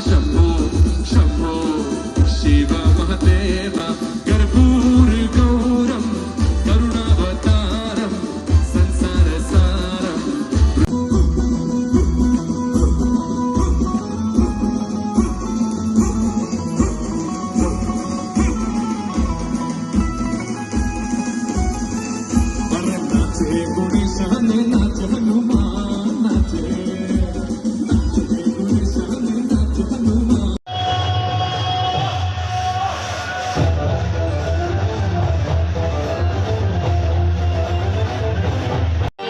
शम्भो शम्भो शिव महदेव कर्पूरगौरं करुणावतारं संसारसारम् અરે નાચે ગુણેશન નાચ હનુમાન નાચે નાચે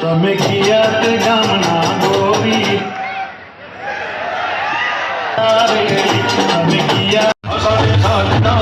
તમે કિયાત ગામના ગોરી તમે કિયા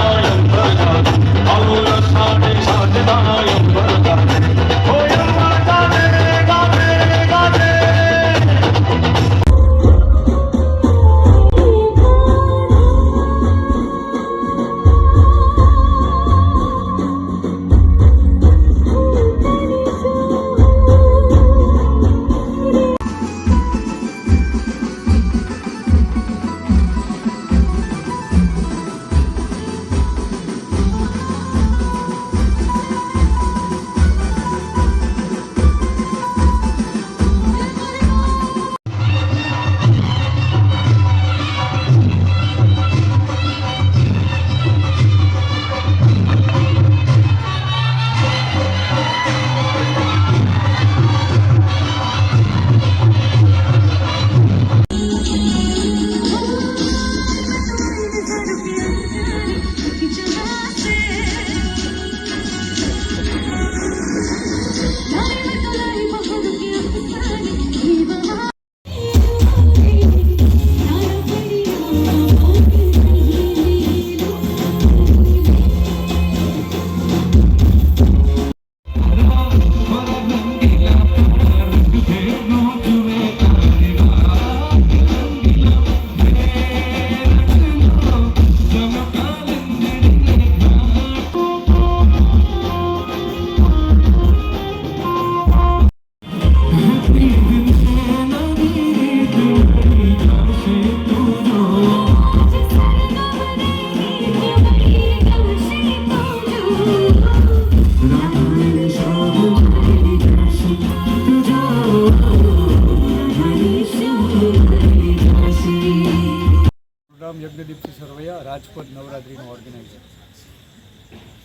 રામ યજ્ઞદીપસિંહ સરવૈયા રાજકોટ નવરાત્રિનું ઓર્ગેનાઇઝર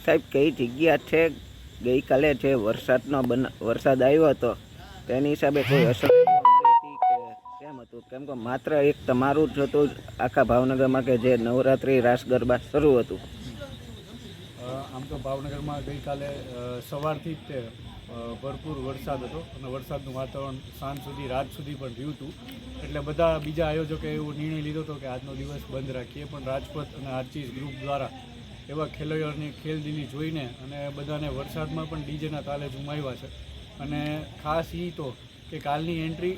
સાહેબ કઈ જગ્યા છે? ગઈકાલે જે વરસાદનો વરસાદ આવ્યો હતો તેની હિસાબે કોઈ અસર કેમ હતું? કેમ કે માત્ર એક તમારું જ હતું આખા ભાવનગરમાં કે જે નવરાત્રિ રાસ ગરબા શરૂ હતું. આમ તો ભાવનગરમાં ગઈકાલે સવારથી જ તે ભરપૂર વરસાદ હતો અને વરસાદનું વાતાવરણ સાંજ સુધી, રાત સુધી પણ રહ્યું હતું. એટલે બધા બીજા આયોજકે એવો નિર્ણય લીધો હતો કે આજનો દિવસ બંધ રાખીએ. પણ રાજપથ અને આર્ચીસ ગ્રુપ દ્વારા એવા ખેલૈયાઓની ખેલદીલી જોઈને અને બધાને વરસાદમાં પણ ડીજેના તાલે ઝુમાવ્યા છે. અને ખાસ એ તો કે કાલની એન્ટ્રી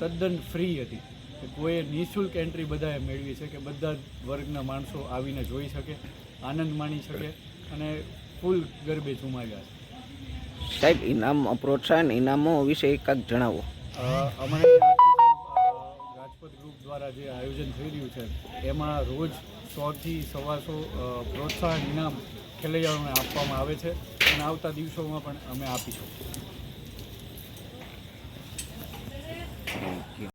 તદ્દન ફ્રી હતી. કે કોઈએ નિઃશુલ્ક એન્ટ્રી બધાએ મેળવી છે કે બધા જ વર્ગના માણસો આવીને જોઈ શકે, આનંદ માણી શકે અને ફૂલ ગરબે ઝુમાવ્યા છે. સાહેબ ઇનામ પ્રોત્સાહન ઇનામો વિશે એકાદ જણાવો. અમારે રાજપથ ગ્રુપ દ્વારા જે આયોજન થઈ રહ્યું છે એમાં રોજ સોથી સવાસો પ્રોત્સાહન ઇનામ ખેલૈયાઓને આપવામાં આવે છે અને આવતા દિવસોમાં પણ અમે આપીશું